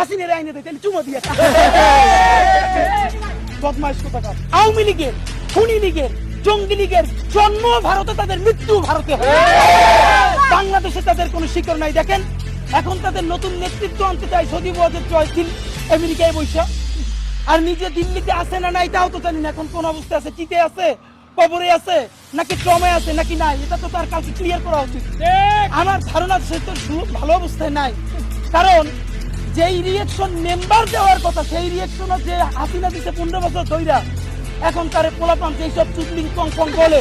হাসিনের আইনে দেয় তাহলে চুমো দিয়ে বদমাইশ কোথাকার? আওয়ামী লীগের খুনি লীগের জঙ্গি লীগের জন্ম ভারতে তাদের মৃত্যু ভারতে বাংলাদেশে তাদের কোনো শিকড় নাই দেখেন? এখন তাদের নতুন নেতৃত্ব আনতে চাই সজীব ওয়াজেদ জয়দিন আমেরিকায় বৈশা। আর নিজে দিল্লিতে আছে না নাই তাও তো জানি না এখন কোন অবস্থায় আছে। চিতে আছে কবরে আছে নাকি ট্রমে আছে নাকি নাই এটা তো তার কালকে ক্লিয়ার করা উচিত। আমার ধারণা সে তো ভালো অবস্থায় নাই। কারণ যেই রিয়েকশন মেম্বার দেওয়ার কথা, সেই রিয়েকশন যে হাসিনা দিছে পনেরো বছর ধইরা, এখন তার পোলাপান চুদলিং পং পং বলে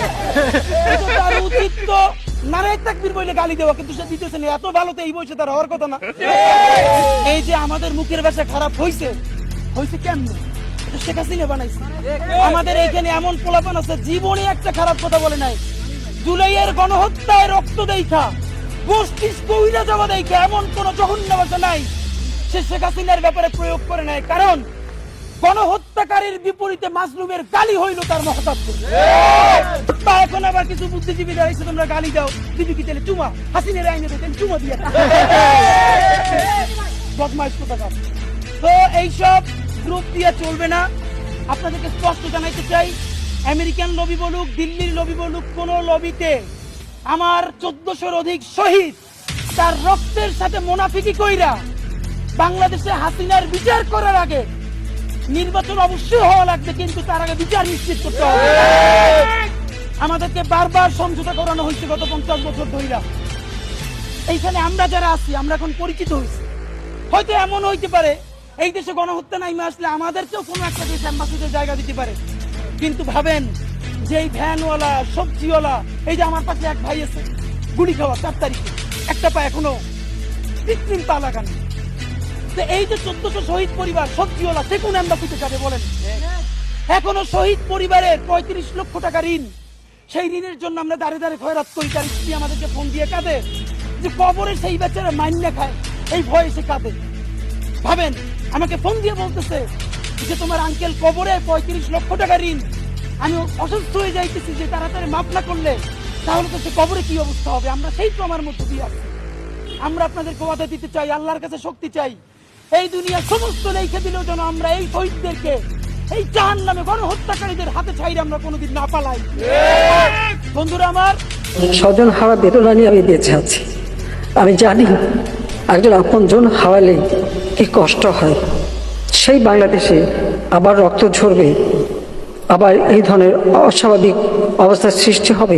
তার উচিত তো নারায় তাকবির বইলে গালি দেওয়া, কিন্তু সে দিতেছে না, এত ভালো তো এই বয়সে তার হওয়ার কথা না। এই যে আমাদের মুখের ভাষা খারাপ হইছে কেমন? এটা শেখ হাসিনা বানাইছে। আমাদের এইখানে এমন পোলাপান আছে, জীবনে একটা খারাপ কথা বলে নাই। জুলাইয়ের গণহত্যায় রক্ত দেখা গোষ্ঠী কইরা যাওয়া দেখা এমন কোন জঘন্য ভাষা নাই। সে শেখ হাসিনার ব্যাপারে প্রয়োগ করে নেয় কারণ গণহত্যাকারীর বিপরীতে মাজলুমের গালি হইল তার মহতাত্ম তা এখন আবার কিছু বুদ্ধিজীবী দাঁড়িয়েছে তোমরা গালি দাও। দিবি কি তাহলে চুমা? হাসিনের আইনে তাহলে চুমা দিয়ে। বদমাইশ কোথাকার? তো এইসব গ্রুপ দিয়ে চলবে না। আপনাদেরকে স্পষ্ট জানাইতে চাই, আমেরিকান লবি বলুক, দিল্লির লবি বলুক, কোন লবিতে আমার চোদ্দশোর অধিক শহীদ তার রক্তের সাথে মোনাফিকি কইরা বাংলাদেশে হাসিনার বিচার করার আগে নির্বাচন অবশ্যই হওয়া লাগবে, কিন্তু তার আগে বিচার নিশ্চিত করতে হবে। আমাদেরকে বারবার সমঝোতা করানো হয়েছে গত পঞ্চাশ বছর ধইরা এইখানে আমরা যারা আছি, আমরা এখন পরিচিত হয়েছি। হয়তো এমন হইতে পারে, এই দেশে গণহত্যা নাইমে আসলে আমাদেরকেও কোনো একটা দেশ অ্যাম্বাসিডার জায়গা দিতে পারে। কিন্তু ভাবেন, যে এই ভ্যানওয়ালা, সবজিওয়ালা, এই যে আমার পাশে এক ভাই আছে, গুলি খাওয়া, চার তারিখে, একটা পা এখনও কৃত্রিম পা লাগানো। তো এই যে চোদ্দশো শহীদ পরিবার, সবজিওয়ালা সে কোন অ্যাম্বাসিতে যাবে, বলেন। এখনও শহীদ পরিবারের পঁয়ত্রিশ লক্ষ টাকা ঋণ। সেই ঋণের জন্য আমরা দাঁড়ে দাঁড়ে খয়রাত করি, তার স্ত্রী আমাদেরকে ফোন দিয়ে কাঁদে। যে কবরে সেই বেচারা মাইন্যা খায় এই ভয়ে সে কাঁদে। ভাবেন, আমাকে ফোন দিয়ে বলতেছে যে তোমার আঙ্কেল কবরে পঁয়ত্রিশ লক্ষ টাকা ঋণ। আমি অসুস্থ হয়ে যাইতেছি, যে তাড়াতাড়ি মাপ না করলে, তাহলে তো সে কবরে কি অবস্থা হবে? আমরা সেই প্রমার মধ্যে দিয়ে আছি আমরা আপনাদেরকে ওয়াদা দিতে চাই, আল্লাহর কাছে শক্তি চাই। এই দুনিয়ার সমস্ত লেখে দিলেও যেন আমরা এই শহীদদেরকে, এই জাহান নামে গণহত্যাকারীদের হাতে ছাইরে আমরা কোনোদিন না পালাই। বন্ধুরা আমার, স্বজন হারা বেদনা নিয়ে আমি বেঁচে আছি। আমি জানি একজন আপনজন হারালে কি কষ্ট হয়। সেই বাংলাদেশে আবার রক্ত ঝরবে, আবার এই ধরনের অস্বাভাবিক অবস্থার সৃষ্টি হবে।